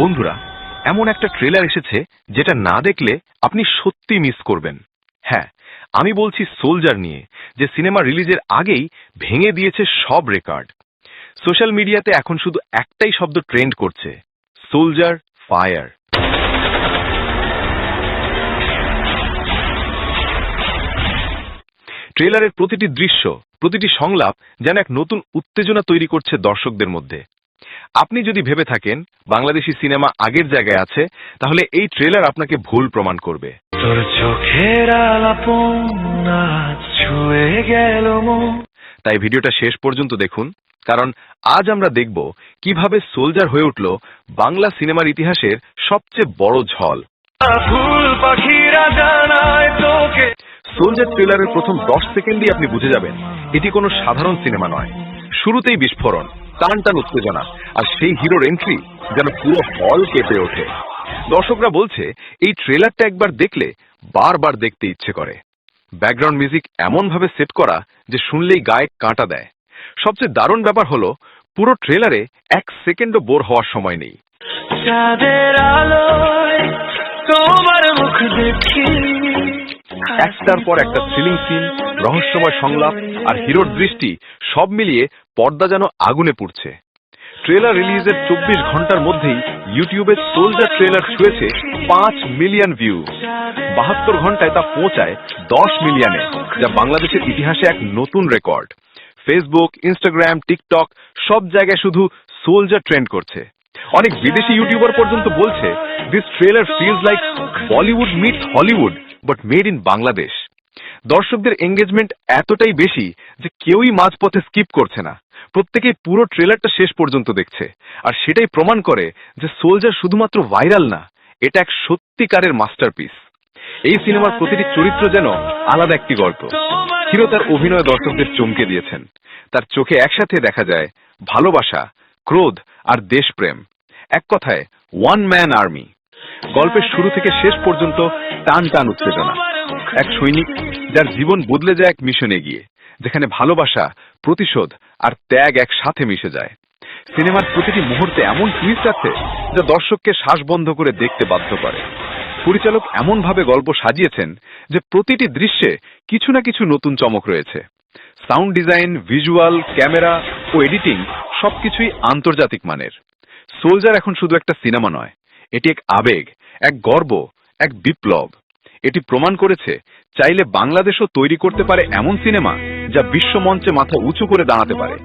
বন্ধুরা, এমন একটা ট্রেলার এসেছে যেটা না দেখলে আপনি সত্যি মিস করবেন। হ্যাঁ আমি বলছি সোলজার নিয়ে, যে সিনেমা রিলিজের আগেই ভেঙে দিয়েছে সব রেকর্ড সোশ্যাল মিডিয়াতে এখন শুধু একটাই শব্দ ট্রেন্ড করছে সোলজার ফায়ার ট্রেলারের প্রতিটি দৃশ্য, প্রতিটি সংলাপ যেন এক নতুন উত্তেজনা তৈরি করছে দর্শকদের মধ্যে। আপনি যদি ভেবে থাকেন বাংলাদেশি সিনেমা আগের জায়গায় আছে তাহলে এই ট্রেলার আপনাকে ভুল প্রমাণ করবে। তোর চোখের ছুঁয়ে গেল তাই ভিডিওটা শেষ পর্যন্ত দেখুন কারণ আজ আমরা দেখব কীভাবে সোলজার হয়ে উঠল বাংলা সিনেমার ইতিহাসের সবচেয়ে বড় ঝল। সোলজার ট্রেলারের প্রথম দশ সেকেন্ডই আপনি বুঝে যাবেন এটি কোনো সাধারণ সিনেমা নয়। শুরুতেই বিস্ফোরণ। টান টান উত্তেজনা আর সেই হিরোর এন্ট্রি যেন পুরো হল কেঁপে ওঠে। দর্শকরা বলছে এই ট্রেলারটা একবার দেখলে বারবার দেখতে ইচ্ছে করে। ব্যাকগ্রাউন্ড মিউজিক এমনভাবে সেট করা যে শুনলেই গায়ে কাঁটা দেয়। সবচেয়ে দারুণ ব্যাপার হলো পুরো ট্রেলারে এক সেকেন্ডও বোর হওয়ার সময় নেই। একটার পর একটা থ্রিলিং সিন রহস্যময় সংলাপ আর হিরোর দৃষ্টি সব মিলিয়ে পর্দা যেন আগুনে পুড়ছে। ট্রেলার রিলিজের চব্বিশ ঘণ্টার মধ্যেই ইউটিউবে সোলজার ট্রেলার ছুঁয়েছে পাঁচ মিলিয়ন ভিউ। বাহাত্তর ঘন্টায় তা পৌঁছায় দশ মিলিয়নে যা বাংলাদেশের ইতিহাসে এক নতুন রেকর্ড। ফেসবুক ইনস্টাগ্রাম টিকটক সব জায়গায় শুধু সোলজার ট্রেন্ড করছে। অনেক বিদেশি ইউটিউবার পর্যন্ত বলছে this trailer feels like Bollywood meet Hollywood but made in Bangladesh দর্শকদের এঙ্গেজমেন্ট এতটাই বেশি যে কেউই মাঝপথে স্কিপ করছে না। প্রত্যেকেই পুরো ট্রেলারটা শেষ পর্যন্ত দেখছে। আর সেটাই প্রমাণ করে যে সোলজার শুধুমাত্র ভাইরাল না, এটা এক সত্যিকারের মাস্টারপিস এই সিনেমার প্রতিটি চরিত্র যেন আলাদা একটি গল্প। হিরো তার অভিনয় দর্শকদের চমকে দিয়েছেন। তার চোখে একসাথে দেখা যায় ভালোবাসা, ক্রোধ আর দেশপ্রেম। এক কথায় ওয়ান ম্যান আর্মি গল্পের শুরু থেকে শেষ পর্যন্ত টান টান উত্তেজনা। এক সৈনিক যার জীবন বদলে যায় এক মিশনে গিয়ে, যেখানে ভালোবাসা, প্রতিশোধ আর ত্যাগ একসাথে মিশে যায়। সিনেমার প্রতিটি মুহূর্তে এমন টুইস্ট আছে যা দর্শককে শ্বাস বন্ধ করে দেখতে বাধ্য করে। পরিচালক এমনভাবে গল্প সাজিয়েছেন যে প্রতিটি দৃশ্যে কিছু না কিছু নতুন চমক রয়েছে। সাউন্ড ডিজাইন, ভিজুয়াল, ক্যামেরা ও এডিটিং সবকিছুই আন্তর্জাতিক মানের। সোলজার এখন শুধু একটা সিনেমা নয়, এটি এক আবেগ, এক গর্ব, এক বিপ্লব। এটি প্রমাণ করেছে চাইলে বাংলাদেশও তৈরি করতে পারে এমন সিনেমা যা বিশ্ব মঞ্চে মাথা উঁচু করে দাঁড়াতে পারে।